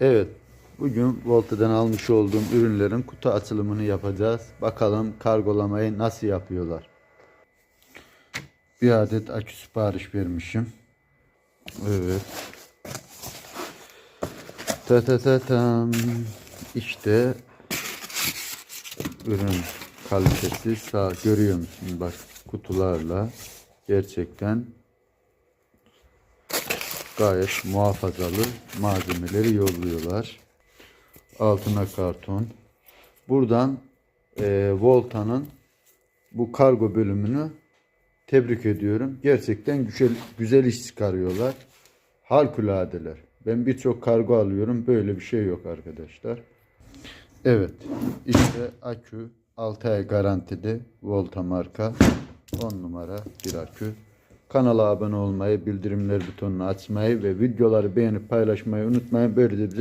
Evet, bugün Volta'dan almış olduğum ürünlerin kutu açılımını yapacağız. Bakalım kargolamayı nasıl yapıyorlar. Bir adet akü sipariş vermişim. Evet. Ta ta ta tam. İşte ürün kalitesi sağ görüyor musun bak kutularla gerçekten gayet muhafazalı malzemeleri yolluyorlar. Altına karton. Buradan e, Volta'nın bu kargo bölümünü tebrik ediyorum. Gerçekten güzel, güzel iş çıkarıyorlar. Harikuladeler. Ben birçok kargo alıyorum. Böyle bir şey yok arkadaşlar. Evet. İşte akü 6 ay garantili Volta marka 10 numara bir akü. Kanala abone olmayı, bildirimler butonunu açmayı ve videoları beğenip paylaşmayı unutmayın. Böylece bize